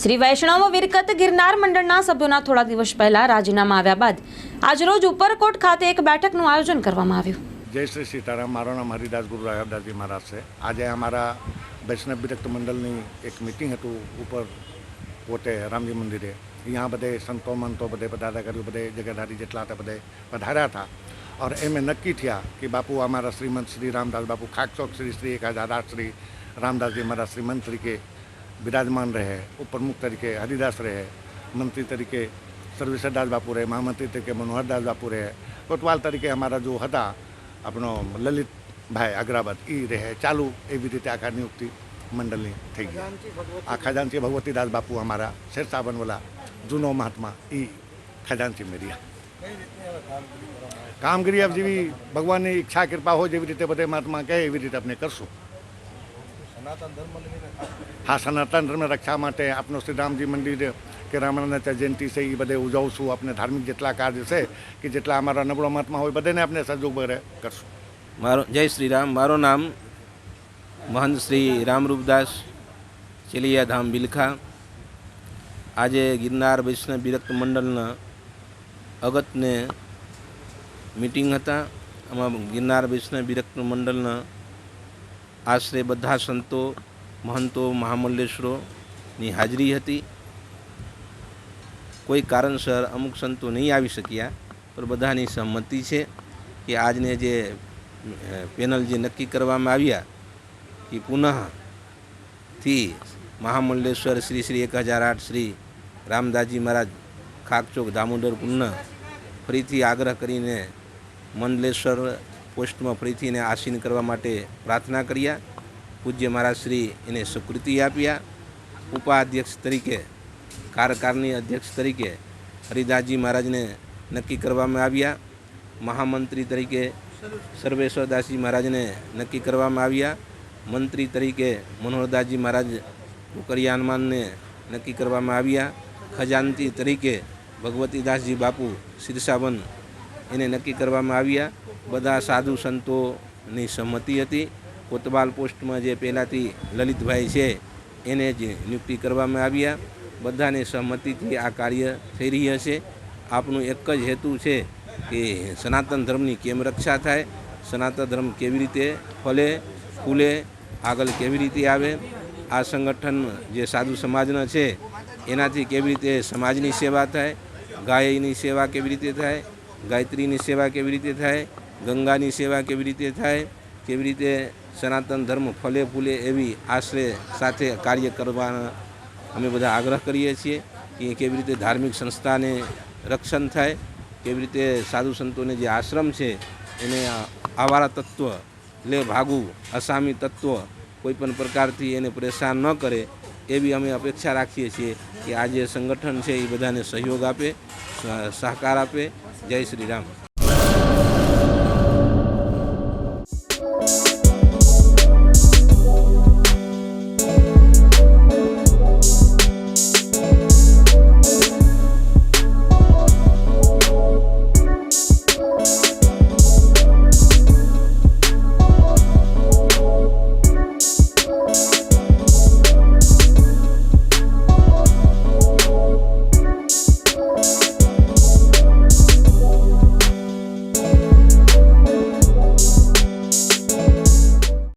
શ્રી વૈષ્ણવ વિરકત ગિરનાર મંડળના સભ્યોના થોડા દિવસ પહેલા રાજીનામા આવ્યા બાદ આજરોજ ઉપરકોટ ખાતે એક બેઠકનું આયોજન કરવામાં આવ્યું. જય શ્રી સીતારામ. મારું નામ હરિદાસ ગુરુ રાયદાસજી મહારાજ છે. આજે અમારા વૈષ્ણવ વિરક્ત મંડળની એક મિટિંગ હતું ઉપર પોતે રામજી મંદિરે. અહીંયા બધે સંતો મંતો બધે પદાધિકારીઓ બધે જગતધારી જેટલા હતા બધે પધાર્યા હતા. और એમે નક્કી થયા કે બાપુ અમારા શ્રીમંત શ્રી રામદાસ બાપુ ખાકચોક શ્રી શ્રી એક હજાર શ્રી રામદાસજી મારા શ્રીમંત તરીકે બિરાજમાન રહે, ઉપપ્રમુખ તરીકે હરિદાસ રહે, મંત્રી તરીકે સર્વેશ્વરદાસ બાપુ રહે, મહામંત્રી તરીકે મનોહરદાસ બાપુ રહે, કોટવાલ તરીકે અમારા જો હતા, આપણો લલિતભાઈ અગ્રાવત એ રહે. ચાલુ એવી રીતે આખા નિયુક્તિ મંડળની થઈ ગઈ. આ ખજાનચી ભગવતીદાસ બાપુ અમારા શેર બનવલા જૂનો મહાત્મા એ ખજાનચી મેરિયા. કામગીરી આપ જેવી ભગવાનની ઈચ્છા, કૃપા હોય, જેવી રીતે બધે મહાત્મા કહે, એવી રીતે આપણે કરશું. હા સનાતન ધર્મ રક્ષા માટે આપનો શ્રીરામજી મંદિર કે રામાનંદ જયંતિ છે એ બધે ઉજવશું. આપણે ધાર્મિક જેટલા કાર્ય છે કે જેટલા અમારા નબળો મહાત્મા હોય બધાને આપણે સહયોગ કરશું. મારો જય શ્રી રામ મારું નામ મહંત શ્રી રામરૂપદાસ ચેલિયા ધામ બિલખા. આજે ગિરનાર વૈષ્ણવ વિરક્ત મંડળના અગતને મિટિંગ હતા. આમાં ગિરનાર વૈષ્ણવ વિરક્ત મંડળના આશરે બધા સંતો, મહંતો મહામલ્લેશ્વરોની હાજરી હતી. કોઈ કારણસર અમુક સંતો નહીં આવી શક્યા, પણ બધાની સહમતિ છે કે આજને જે પેનલ જે નક્કી કરવામાં આવ્યા કે પુનઃથી મહામલ્લેશ્વર શ્રી શ્રી એક હજાર આઠ શ્રી રામદાસજી મહારાજ ખાકચોક દામોદર પુનઃ ફરીથી આગ્રહ કરીને મંડલેશ્વર પોસ્ટમાં ફરીથી એને આસીન કરવા માટે પ્રાર્થના કર્યા. પૂજ્ય મહારાજ શ્રી એને સ્વીકૃતિ આપ્યા. ઉપાધ્યક્ષ તરીકે, કારકારની અધ્યક્ષ તરીકે હરિદાસજી મહારાજને નક્કી કરવામાં આવ્યા. મહામંત્રી તરીકે સર્વેશ્વરદાસજી મહારાજને નક્કી કરવામાં આવ્યા. મંત્રી તરીકે મનોહરદાસજી મહારાજ કુકરિયાનમાનને નક્કી કરવામાં આવ્યા. ખજાનતી તરીકે ભગવતીદાસજી બાપુ શિરસાબન એને નક્કી કરવામાં આવ્યા. બધા સાધુ સંતોની સંમતિ હતી. કોતવાલ પોસ્ટમાં જે પહેલાંથી લલિતભાઈ છે, એને જ નિયુક્તિ કરવામાં આવ્યા. બધાને સહમતિથી આ કાર્ય થઈ રહ્યા છે. આપનું એક જ હેતુ છે કે સનાતન ધર્મની કેમ રક્ષા થાય, સનાતન ધર્મ કેવી રીતે ફલે, ફૂલે, આગળ કેવી રીતે આવે, આ સંગઠન જે સાધુ સમાજના છે, એનાથી કેવી રીતે સમાજની સેવા થાય, ગાયની સેવા કેવી રીતે થાય ગાયત્રીની સેવા કેવી રીતે થાય, ગંગાની સેવા કેવી રીતે થાય, કેવી રીતે સનાતન ધર્મ ફલે ફૂલે એવી આશરે સાથે કાર્ય કરવાના અમે બધા આગ્રહ કરીએ છીએ કે કેવી રીતે ધાર્મિક સંસ્થાને રક્ષણ થાય, કેવી રીતે સાધુ સંતોને જે આશ્રમ છે એને આવારા તત્વ લે ભાગવું અસામી તત્વ કોઈપણ પ્રકારથી એને પરેશાન ન કરે એવી અમે અપેક્ષા રાખીએ છીએ કે આ જે સંગઠન છે એ બધાને સહયોગ આપે, સહકાર આપે. જય શ્રી રામ.